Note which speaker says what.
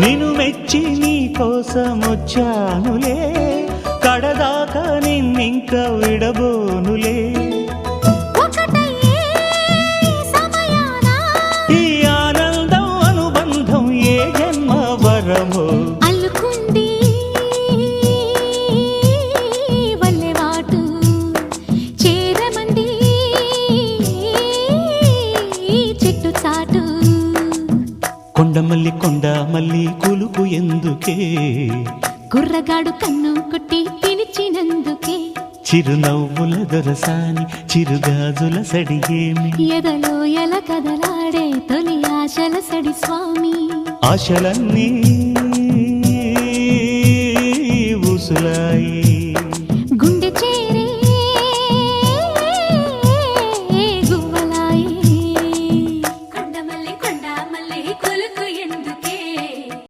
Speaker 1: నిన్ను మెచ్చి నీ కోసం వచ్చానులే కడదాకా నిన్నింక విడబోనులే.
Speaker 2: కొండ
Speaker 1: మల్లి కొండ మల్లి కొలుపు ఎందుకే?
Speaker 2: కుర్రగాడు కన్ను కొట్టి పిలిచినందుకే.
Speaker 1: చిరునవ్వుల దొరసాని చిరుగాజుల సడి ఏమి?
Speaker 2: ఎదలో ఎల కదలాడే తొలి ఆశల సడి స్వామి.
Speaker 1: ఆశలన్నీ ఊసులాయి. గుండె చేరి